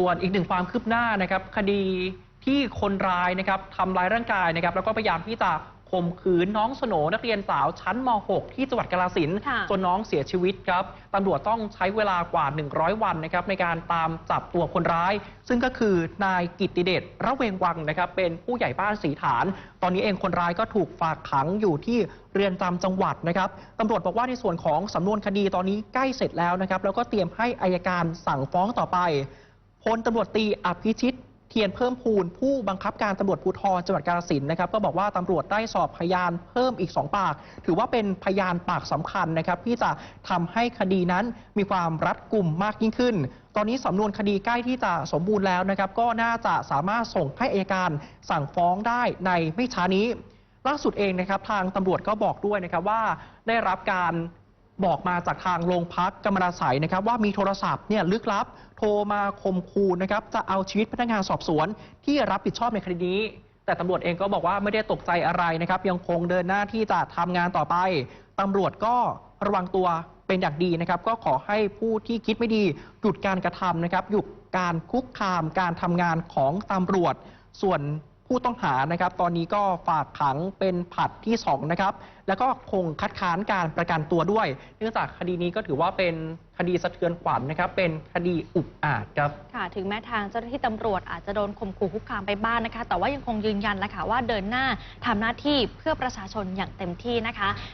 ส่วนอีกหนึ่งความคืบหน้านะครับ คดีที่คนร้ายนะครับทำร้ายร่างกายนะครับ แล้วก็พยายามที่จะข่มขืนน้องสโหนนักเรียนสาวชั้นม .6 ที่จังหวัดกาฬสินธุ์ค่ะจนน้องเสียชีวิตครับตำรวจต้องใช้เวลากว่า 100 วันนะครับในการตามจับตัวคนร้าย ซึ่งก็คือนายกิตติเดชระเวงวังนะครับ เป็นผู้ใหญ่บ้านสีฐาน ตอนนี้เองคนร้ายก็ถูกฝากขังอยู่ที่เรือนจำจังหวัดนะครับตำรวจบอกว่าในส่วนของสำนวนคดีตอนนี้ใกล้เสร็จแล้วนะครับแล้วก็เตรียมให้อายการสั่งฟ้องต่อไป พลตำรวจตีอภิชิตเทียนเพิ่มพูนผู้บังคับการตำรวจภูธรจังหวัดกาฬสินธุ์นะครับก็บอกว่าตำรวจได้สอบพยานเพิ่มอีก 2 ปาก ถือว่าเป็นพยานปากสำคัญนะครับที่จะทำให้คดีนั้นมีความรัดกุมมากยิ่งขึ้น ตอนนี้สำนวนคดีใกล้ที่จะสมบูรณ์แล้วนะครับก็น่าจะสามารถส่งให้อายการสั่งฟ้องได้ในไม่ช้านี้ล่าสุดเองนะครับทางตำรวจก็บอกด้วยนะครับว่าได้รับการ บอกมาจากทางโรงพักกำมะนาสัยนะครับ ว่ามีโทรศัพท์เนี่ยลึกลับ โทรมาข่มขู่นะครับจะเอาชีวิตพนักงานสอบสวน ที่รับผิดชอบในคดีนี้ แต่ตำรวจเองก็บอกว่าไม่ได้ตกใจอะไรนะครับ ยังคงเดินหน้าที่จะทำงานต่อไปตำรวจก็ระวังตัวเป็นอย่างดีนะครับ ก็ขอให้ผู้ที่คิดไม่ดีหยุดการกระทำนะครับหยุดการคุกคามการทำงานของตำรวจส่วน ผู้ต้องหานะครับ ตอนนี้ก็ฝากขังเป็นผัดที่ 2 นะครับ แล้วก็คงคัดค้านการประกันตัวด้วย เนื่องจากคดีนี้ก็ถือว่าเป็นคดีสะเทือนขวัญนะครับ เป็นคดีอุกอาจครับ ค่ะ ถึงแม้ทางเจ้าหน้าที่ตำรวจอาจจะโดนข่มขู่คุกคามไปบ้างนะคะ แต่ว่ายังคงยืนยันแหละค่ะว่าเดินหน้าทำหน้าที่เพื่อประชาชนอย่างเต็มที่นะคะ